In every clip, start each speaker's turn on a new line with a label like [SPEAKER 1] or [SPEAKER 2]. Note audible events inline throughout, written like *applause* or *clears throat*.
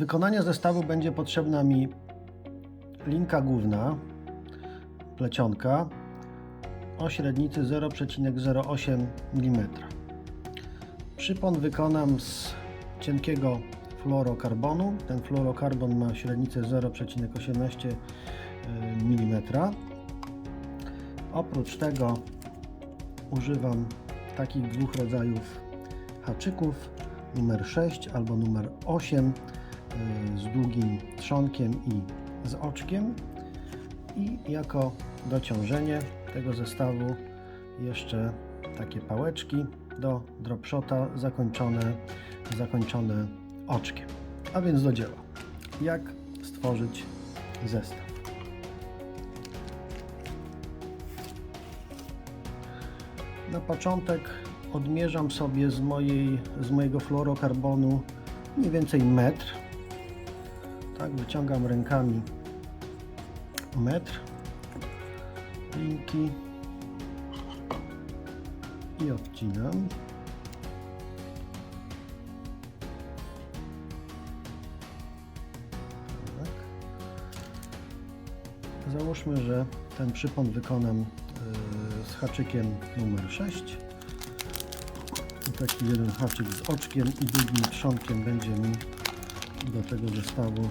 [SPEAKER 1] Wykonania zestawu będzie potrzebna mi linka główna, plecionka o średnicy 0,08 mm. Przypon wykonam z cienkiego fluorokarbonu. Ten fluorokarbon ma średnicę 0,18 mm. Oprócz tego używam takich dwóch rodzajów haczyków numer 6 albo numer 8 y, z długim trzonkiem i z oczkiem i jako dociążenie tego zestawu jeszcze takie pałeczki do dropshota zakończone, zakończone oczkiem. A więc do dzieła. Jak stworzyć zestaw? Na początek odmierzam sobie z, mojej, z mojego fluorokarbonu mniej więcej metr. Tak, wyciągam rękami metr linki i odcinam. Tak. Załóżmy, że ten przypon wykonam y, z haczykiem numer 6. I taki jeden haczyk z oczkiem i drugim trzonkiem będzie mi do tego zestawu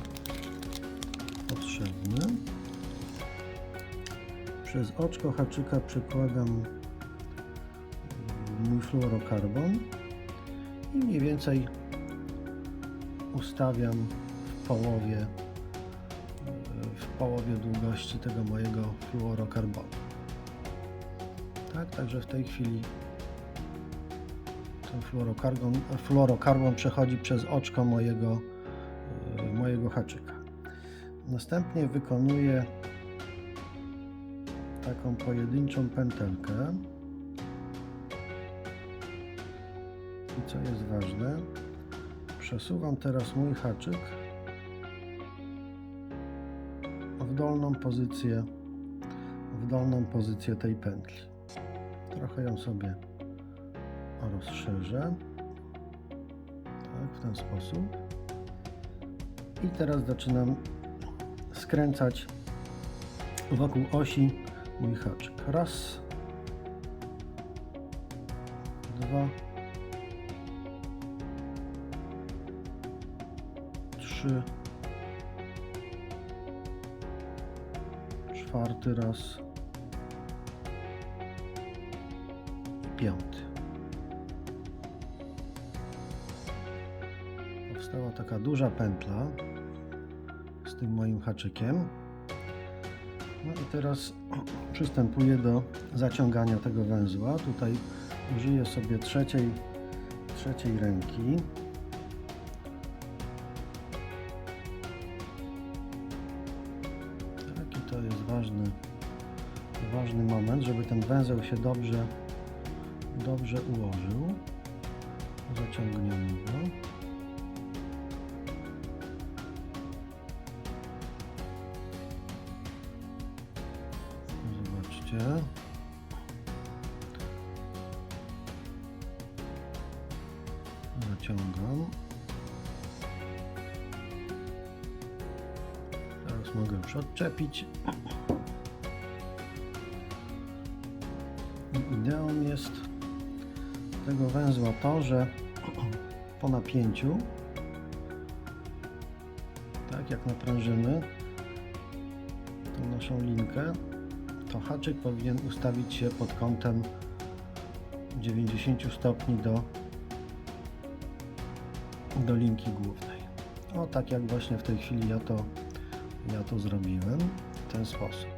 [SPEAKER 1] Przez oczko haczyka przekładam mm, mój fluorokarbon i mniej więcej ustawiam w połowie w połowie długości tego mojego fluorokarbonu. Tak, także w tej chwili ten fluorokarbon, fluorokarbon przechodzi przez oczko mojego, y, mojego haczyka. Następnie wykonuję taką pojedynczą pętelkę. I co jest ważne, przesuwam teraz mój haczyk w dolną pozycję w dolną pozycję tej pętli. Trochę ją sobie rozszerzę. Tak, w ten sposób. I teraz zaczynam skręcać wokół osi. Mój haczyk. Raz, dwa, trzy, czwarty raz. I piąty. Powstała taka duża pętla tym moim haczykiem. No i teraz *clears throat* przystępuję do zaciągania tego węzła. Tutaj użyję sobie trzeciej, trzeciej ręki. Tak, i to jest ważny, ważny moment, żeby ten węzeł się dobrze, dobrze ułożył. Zaciągniemy go. Zobaczcie. Zaciągam. Teraz mogę już odczepić. Ideą jest tego węzła to, że po napięciu, tak jak naprężymy tą naszą linkę, to haczyk powinien ustawić się pod kątem 90 stopni do, do linki głównej. O tak jak właśnie w tej chwili ja to, ja to zrobiłem w ten sposób.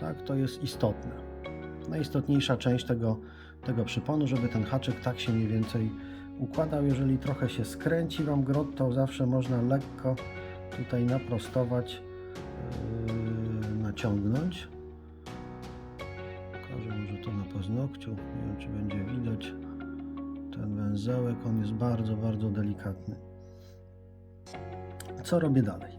[SPEAKER 1] Tak, to jest istotne. Najistotniejsza część tego, tego przyponu, żeby ten haczyk tak się mniej więcej układał. Jeżeli trochę się skręci Wam grot, to zawsze można lekko tutaj naprostować, yy, naciągnąć. Pokażę może to na paznokciu. Nie wiem, czy będzie widać ten węzełek. On jest bardzo, bardzo delikatny. Co robię dalej?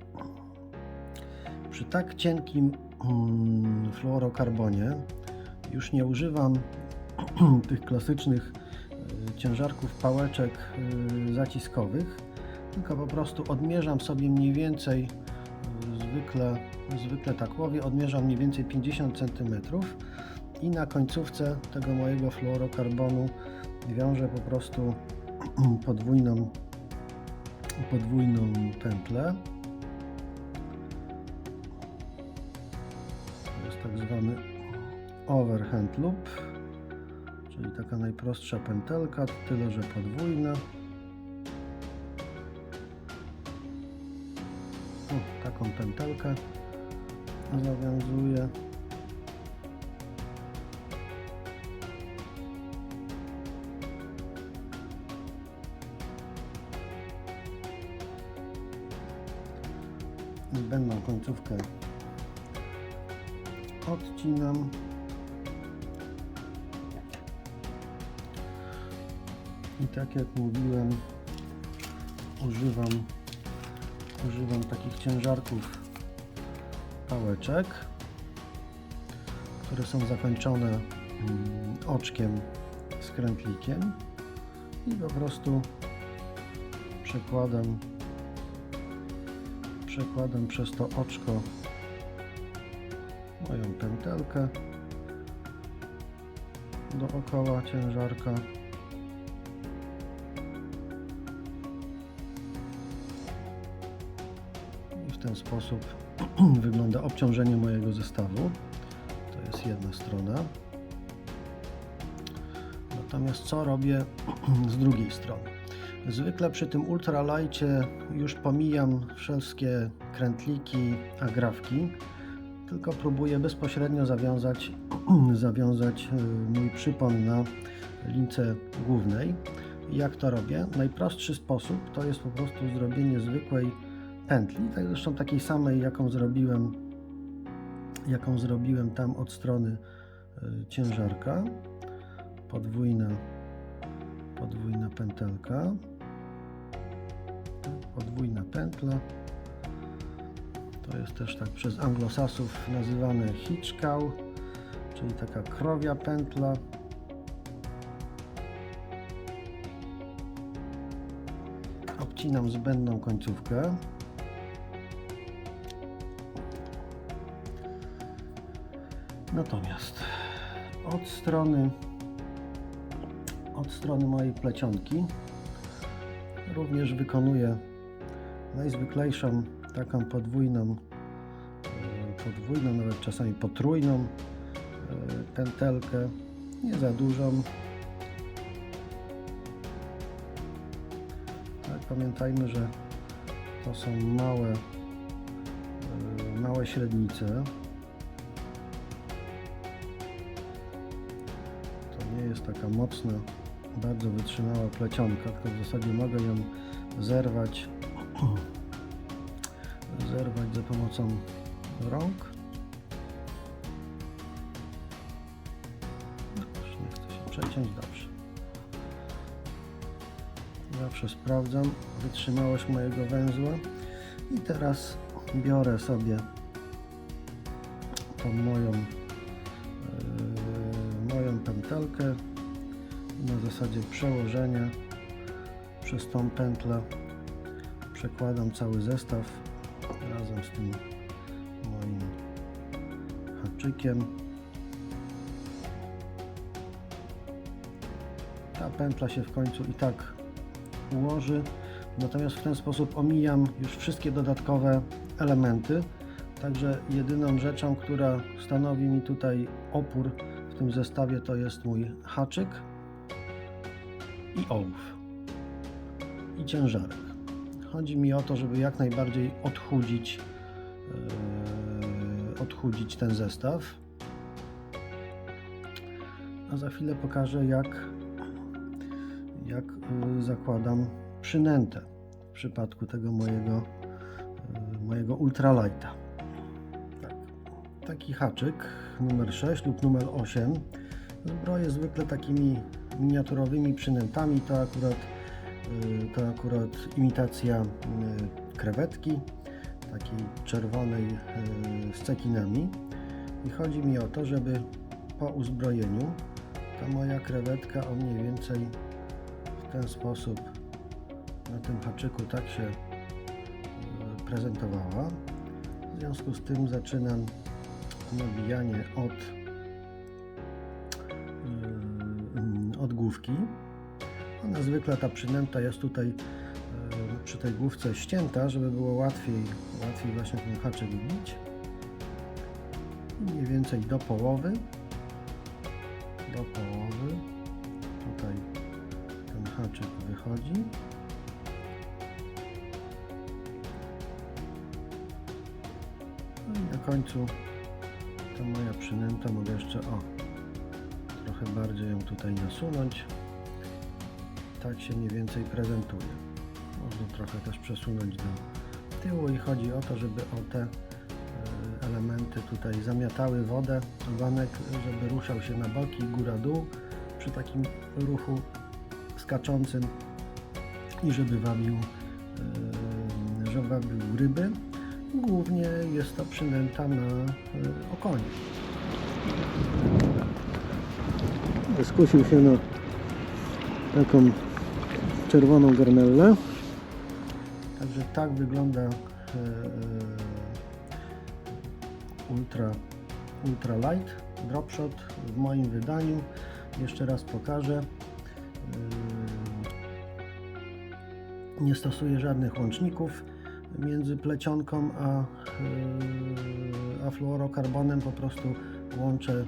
[SPEAKER 1] Przy tak cienkim mm, fluorokarbonie już nie używam *clears throat* tych klasycznych y, ciężarków pałeczek y, zaciskowych, tylko po prostu odmierzam sobie mniej więcej, y, zwykle, zwykle tak łowię, odmierzam mniej więcej 50 cm i na końcówce tego mojego fluorokarbonu wiążę po prostu *clears throat* podwójną, podwójną pętlę. To jest tak zwany overhand loop, czyli taka najprostsza pętelka, tyle że podwójna. O, taką pętelkę zawiązuję. Końcówkę odcinam. I tak jak mówiłem, używam, używam takich ciężarków pałeczek, które są zakończone mm, oczkiem z krętlikiem i po prostu przekładam przekładam przez to oczko moją pętelkę dookoła ciężarka. I w ten sposób *clears throat* wygląda obciążenie mojego zestawu. To jest jedna strona. Natomiast co robię *clears throat* z drugiej strony Zwykle przy tym ultralajcie już pomijam wszystkie krętliki, agrafki, tylko próbuję bezpośrednio zawiązać, *clears throat* zawiązać y, mój przypon na lince głównej. Jak to robię? Najprostszy sposób to jest po prostu zrobienie zwykłej pętli, tak zresztą takiej samej jaką zrobiłem, jaką zrobiłem tam od strony y, ciężarka. Podwójna podwójna pętelka podwójna pętla. To jest też tak przez anglosasów nazywane hitchcow czyli taka krowia pętla. Obcinam zbędną końcówkę. Natomiast od strony od strony mojej plecionki również wykonuję najzwyklejszą taką podwójną e, podwójną, nawet czasami potrójną e, pętelkę nie za dużą. Pamiętajmy, że to są małe e, małe średnice. To nie jest taka mocna bardzo wytrzymała plecionka, tylko w zasadzie mogę ją zerwać *clears throat* zerwać za pomocą rąk. Już nie chcę się przeciąć, dobrze. Zawsze sprawdzam wytrzymałość mojego węzła. I teraz biorę sobie tą moją yy, moją pętelkę na zasadzie przełożenia przez tą pętlę. Przekładam cały zestaw razem z tym moim haczykiem. Ta pętla się w końcu i tak ułoży. Natomiast w ten sposób omijam już wszystkie dodatkowe elementy. Także jedyną rzeczą, która stanowi mi tutaj opór w tym zestawie to jest mój haczyk i ołów i ciężarek. Chodzi mi o to, żeby jak najbardziej odchudzić, yy, odchudzić ten zestaw. A za chwilę pokażę, jak, jak yy, zakładam przynętę w przypadku tego mojego, yy, mojego ultralighta. Tak. Taki haczyk numer 6 lub numer 8 zbroję zwykle takimi miniaturowymi przynętami. To akurat, y, to akurat imitacja y, krewetki, takiej czerwonej y, z cekinami. I chodzi mi o to, żeby po uzbrojeniu ta moja krewetka o mniej więcej w ten sposób na tym haczyku tak się prezentowała. W związku z tym zaczynam nabijanie od, główki. Ona zwykle ta przynęta jest tutaj e, przy tej główce ścięta, żeby było łatwiej, łatwiej właśnie ten haczyk bić. Mniej więcej do połowy. Do połowy. Tutaj ten haczyk wychodzi. No i na końcu ta moja przynęta mogę jeszcze o trochę bardziej ją tutaj nasunąć. Tak się mniej więcej prezentuje. Można trochę też przesunąć do tyłu i chodzi o to, żeby o te e, elementy tutaj zamiatały wodę, ogonek, żeby ruszał się na boki, góra-dół przy takim ruchu skaczącym i żeby wabił, e, żeby wabił ryby. Głównie jest to przynęta na e, okonie. Skusił się na taką czerwoną garnellę. Także tak wygląda e, e, ultra, ultra light dropshot w moim wydaniu. Jeszcze raz pokażę. E, Nie stosuję żadnych łączników między plecionką a, a fluorokarbonem. Po prostu łączę,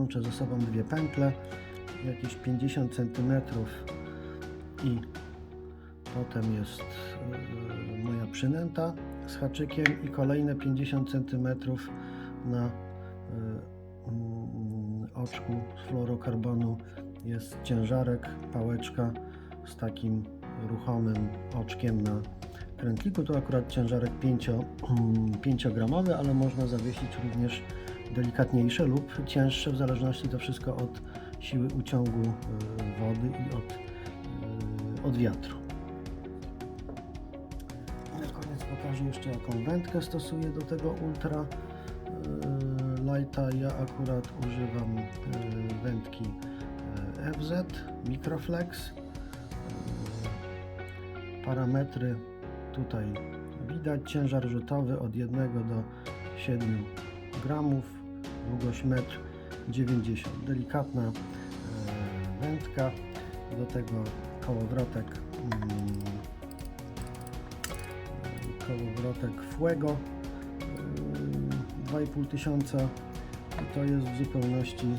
[SPEAKER 1] łączę ze sobą dwie pętle, jakieś 50 cm i Potem jest y, moja przynęta z haczykiem i kolejne 50 cm na y, mm, oczku z fluorokarbonu jest ciężarek, pałeczka z takim ruchomym oczkiem na krętliku. To akurat ciężarek 5-gramowy, ale można zawiesić również delikatniejsze lub cięższe, w zależności to wszystko od siły uciągu y, wody i od, y, od wiatru. Na koniec pokażę jeszcze jaką wędkę stosuję do tego ultra yy, lighta. Ja akurat używam wędki FZ Microflex. Parametry tutaj widać. Ciężar rzutowy od 1 do 7 gramów. Długość 1,90 m. Delikatna yy, wędka. Do tego kołowrotek kołowrotek Fuego yy, 2,5 tysiąca i to jest w zupełności yy,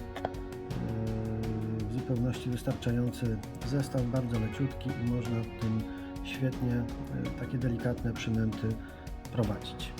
[SPEAKER 1] w zupełności wystarczający zestaw, bardzo leciutki i można tym świetnie takie delikatne przynęty prowadzić.